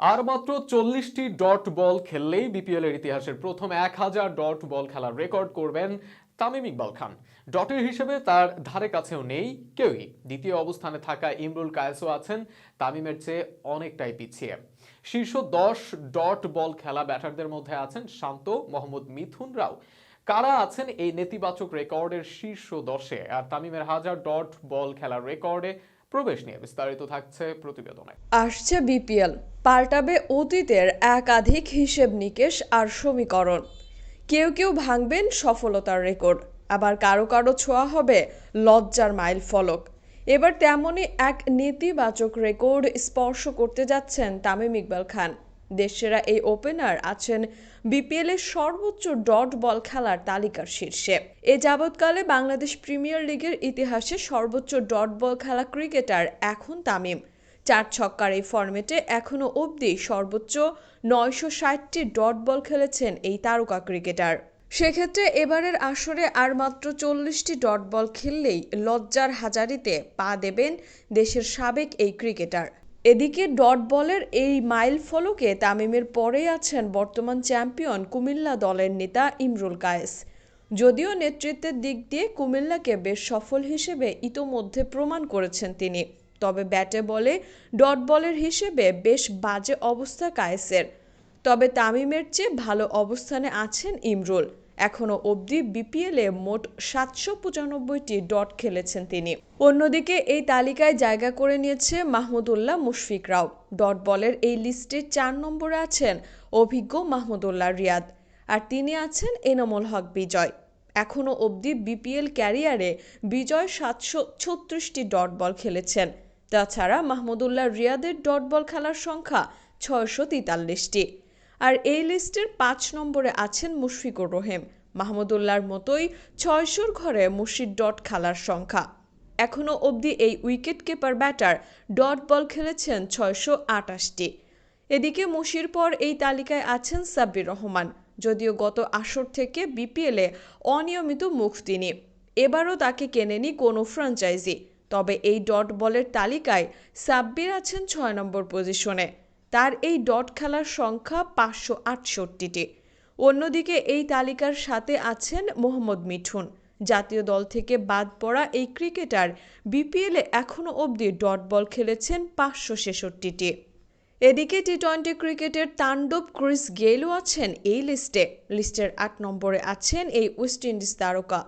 আর মাত্র চল্লিশটি dot ball খেললেই BPL এর ইতিহাসের প্রথম এক হাজার ডট বল খেলার রেকর্ড করবেন তামিম ইকবাল খান। ডটের হিসেবে তার ধারে কাছেও নেই কেউই। দ্বিতীয় অবস্থানে থাকা ইমরুল কায়েসও আছেন, তামিমের চেয়ে অনেকটাই পিছিয়ে। শীর্ষ দশ ডট বল খেলা ব্যাটারদের মধ্যে আছেন শান্ত, মোহাম্মদ মিথুন রাও। কারা আছেন এই নেতিবাচক রেকর্ডের শীর্ষ দশে? আর তামিমের হাজার ডট বল খেলার রেকর্ডে প্রবেশ নিয়ে বিস্তারিত থাকছে প্রতিবেদনে। আসছে বিপিএল, পাল্টাবে অতীতের একাধিক হিসেব নিকেশ আর সমীকরণ। কেউ কেউ ভাঙবেন সফলতার রেকর্ড, আবার কারও কারও ছোঁয়া হবে লজ্জার মাইল ফলক। এবার তেমনই এক নেতিবাচক রেকর্ড স্পর্শ করতে যাচ্ছেন তামিম ইকবাল খান। দেশসেরা এই ওপেনার আছেন বিপিএল সর্বোচ্চ ডট বল খেলার তালিকার শীর্ষে। এ যাবৎকালে বাংলাদেশ প্রিমিয়ার লিগের ইতিহাসে সর্বোচ্চ ডট বল খেলা ক্রিকেটার এখন তামিম। চার ছক্কার এই ফরম্যাটে এখনও অবধি সর্বোচ্চ নয়শো ষাটটি ডট বল খেলেছেন এই তারকা ক্রিকেটার। সেক্ষেত্রে এবারের আসরে আর মাত্র চল্লিশটি ডট বল খেললেই লজ্জার হাজারিতে পা দেবেন দেশের সাবেক এই ক্রিকেটার। এদিকে ডট বলের এই মাইল ফলকে তামিমের পরেই আছেন বর্তমান চ্যাম্পিয়ন কুমিল্লা দলের নেতা ইমরুল কায়েস। যদিও নেতৃত্বের দিক দিয়ে কুমিল্লাকে বেশ সফল হিসেবে ইতোমধ্যে প্রমাণ করেছেন তিনি, তবে ব্যাটে বলে ডট বলের হিসেবে বেশ বাজে অবস্থা কায়েসের। তবে তামিমের চেয়ে ভালো অবস্থানে আছেন ইমরুল। এখনও অবধি বিপিএলে মোট সাতশো পঁচানব্বইটি ডট খেলেছেন তিনি। অন্যদিকে এই তালিকায় জায়গা করে নিয়েছে মাহমুদুল্লাহ মুশফিকরাও ডট বলের এই লিস্টে চার নম্বরে আছেন অভিজ্ঞ মাহমুদুল্লাহ রিয়াদ আর তিনি আছেন এনামুল হক বিজয়। এখনও অবধি বিপিএল ক্যারিয়ারে বিজয় সাতশো ছত্রিশটি ডট বল খেলেছেন। তাছাড়া মাহমুদুল্লাহ রিয়াদের ডট বল খেলার সংখ্যা ছয়শো তেতাল্লিশটি। আর এই লিস্টের পাঁচ নম্বরে আছেন মুশফিকুর রহিম। মাহমুদুল্লাহর মতোই ছয়শোর ঘরে মুশির ডট খেলার সংখ্যা। এখনও অবধি এই wicket keeper batter dot ball খেলেছেন ছয়শো আটাশটি এদিকে মুশির পর এই তালিকায় আছেন সাব্বির রহমান। যদিও গত আসর থেকে বিপিএলে অনিয়মিত মুখ তিনি। এবারও তাকে কেনেনি কোনো ফ্র্যাঞ্চাইজি তবে এই ডট বলের তালিকায় সাব্বির আছেন ছয় নম্বর পজিশনে। তার এই ডট খেলার সংখ্যা পাঁচশো আটষট্টিটি। অন্যদিকে এই তালিকার সাথে আছেন মোহাম্মদ মিঠুন। জাতীয় দল থেকে বাদ পড়া এই ক্রিকেটার বিপিএলে এখনও অবধি ডট বল খেলেছেন পাঁচশো ছেষট্টিটি। এদিকে টি টোয়েন্টি ক্রিকেটের তাণ্ডব ক্রিস গেলও আছেন এই লিস্টে। লিস্টের আট নম্বরে আছেন এই ওয়েস্ট ইন্ডিজ তারকা।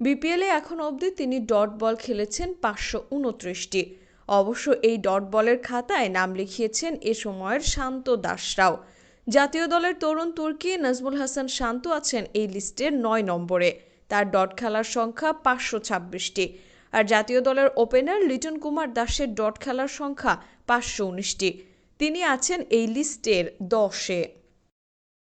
বিপিএলে এখন অবধি তিনি ডট বল খেলেছেন পাঁচশো উনত্রিশটি। অবশ্য এই ডট বলের খাতায় নাম লিখিয়েছেন এ সময়ের শান্ত দাসরাও। জাতীয় দলের তরুণ তুর্কি নাজমুল হাসান শান্ত আছেন এই লিস্টের নয় নম্বরে। তার ডট খেলার সংখ্যা পাঁচশো ছাব্বিশটি। আর জাতীয় দলের ওপেনার লিটন কুমার দাসের ডট খেলার সংখ্যা পাঁচশো উনিশটি। তিনি আছেন এই লিস্টের দশে।